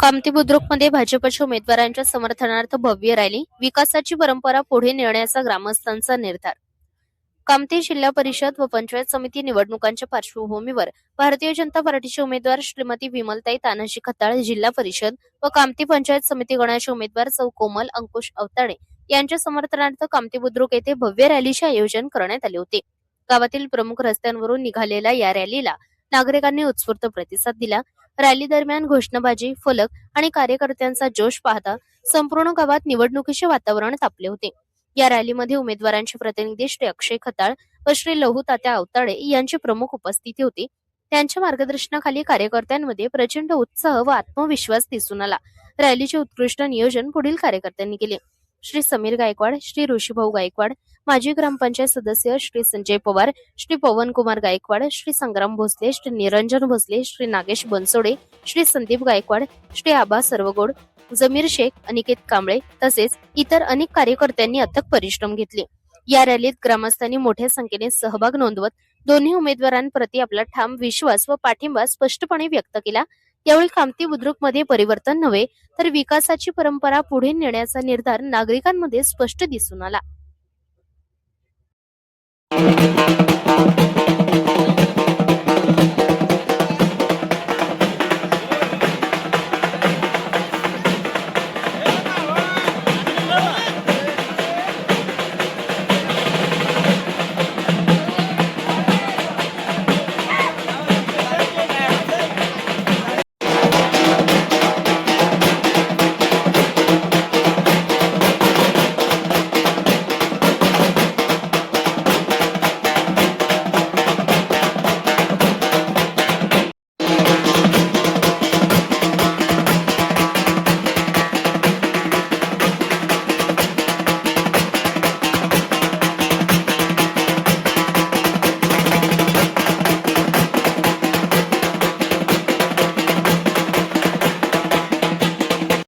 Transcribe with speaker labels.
Speaker 1: कामती बुद्रुकमध्ये भाजपच्या उमेदवारांच्या समर्थनार्थ भव्य रॅली विकासाची परंपरा पुढे नेण्याचा ग्रामस्थांचा निर्धार. कामती जिल्हा परिषद व पंचायत समिती निवडणुकांच्या पार्श्वभूमीवर भारतीय जनता पार्टीचे उमेदवार श्रीमती विमलताई तानाजी खताळ जिल्हा परिषद व कामती पंचायत समिती गणाचे उमेदवार सौ कोमल अंकुश अवताडे यांच्या समर्थनार्थ कामती बुद्रुक येथे भव्य रॅलीचे आयोजन करण्यात आले होते. गावातील प्रमुख रस्त्यांवरून निघालेल्या या रॅलीला नागरिकांनी उत्स्फूर्त प्रतिसाद दिला. रॅली दरम्यान घोषणाबाजी फलक आणि कार्यकर्त्यांचा जोश पाहता संपूर्ण गावात निवडणुकीचे वातावरण तापले होते. या रॅलीमध्ये उमेदवारांचे प्रतिनिधी श्री अक्षय खताळ व श्री लहू तात्या अवताडे यांची प्रमुख उपस्थिती होती. त्यांच्या मार्गदर्शनाखाली कार्यकर्त्यांमध्ये प्रचंड उत्साह व आत्मविश्वास दिसून आला. रॅलीचे उत्कृष्ट नियोजन पुढील कार्यकर्त्यांनी केले. श्री समीर गायकवाड श्री ऋषीभाऊ गायकवाड माजी ग्रामपंचायत सदस्य श्री संजय पवार श्री पवन कुमार गायकवाड श्री संग्राम भोसले श्री निरंजन भोसले श्री नागेश बनसोडे श्री संदीप गायकवाड श्री आबा सर्वगोड जमीर शेख अनिकेत कांबळे तसेच इतर अनेक कार्यकर्त्यांनी अथक परिश्रम घेतले. या रॅलीत ग्रामस्थांनी मोठ्या संख्येने सहभाग नोंदवत दोन्ही उमेदवारांप्रती आपला ठाम विश्वास व पाठिंबा स्पष्टपणे व्यक्त केला. यावेळी कामती बुद्रुकमध्ये परिवर्तन नव्हे तर विकासाची परंपरा पुढे नेण्याचा निर्धार नागरिकांमध्ये स्पष्ट दिसून आला.